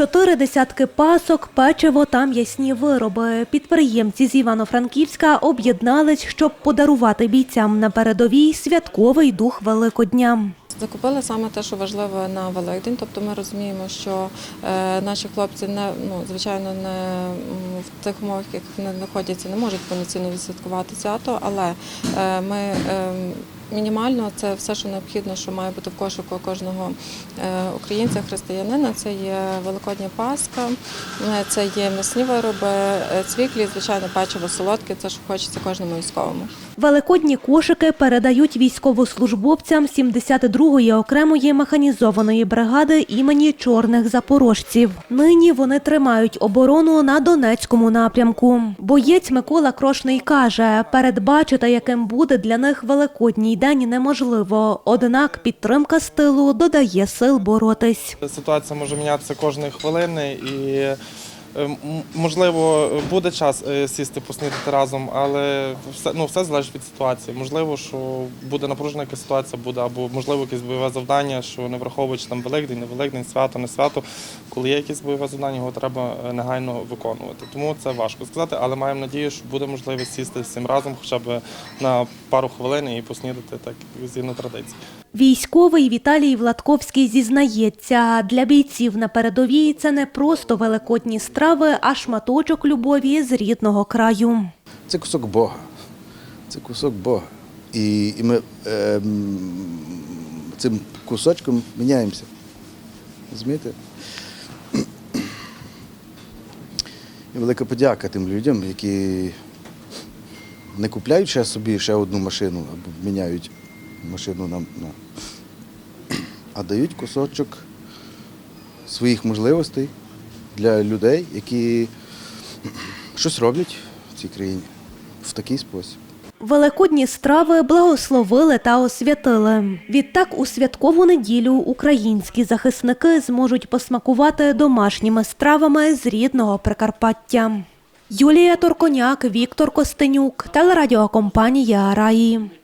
Чотири десятки пасок, печиво та м'ясні вироби. Підприємці з Івано-Франківська об'єднались, щоб подарувати бійцям на передовій святковий дух Великодня. Закупили саме те, що важливо на Великдень. Тобто ми розуміємо, що е, наші хлопці не ну звичайно не тих умовах, в яких вони знаходяться, не можуть повноцінно відсвяткувати свято, але е, ми е, мінімально це все, що необхідно, що має бути в кошику кожного е, українця, християнина. Це є Великодня Пасха, це є м'ясні вироби, цвіклі, звичайно, печиво солодке. Це що хочеться кожному військовому. Великодні кошики передають військовослужбовцям 72-ї окремої механізованої бригади імені чорних запорожців. Нині вони тримають оборону на Донецькому напрямку. Боєць Микола Крошний каже, передбачити, яким буде для них великодній день, неможливо. Однак підтримка з тилу додає сил боротись. Ситуація може мінятися кожної хвилини і можливо буде час е, сісти поснідати разом, але все ну все залежить від ситуації. Можливо, що буде напружена якась ситуація, буде або можливо якесь бойове завдання, що не враховуючи там Великдень, не Великдень, свято, не свято. Коли є якесь бойове завдання, його треба е, негайно виконувати. Тому це важко сказати, але маємо надію, що буде можливість сісти всім разом, хоча б на пару хвилин і поснідати так згідно традиції. Військовий Віталій Владковський зізнається, для бійців на передовій це не просто великодні страви, а шматочок любові з рідного краю. Це кусок Бога. Це кусок Бога. І, і ми ем, цим кусочком міняємося. Розумієте? І велика подяка тим людям, які не купляють ще собі ще одну машину або міняють машину на, на а дають кусочок своїх можливостей для людей, які щось роблять в цій країні в такий спосіб. Великодні страви благословили та освятили. Відтак у святкову неділю українські захисники зможуть посмакувати домашніми стравами з рідного Прикарпаття. Юлія Торконяк, Віктор Костенюк, телерадіокомпанія Раї.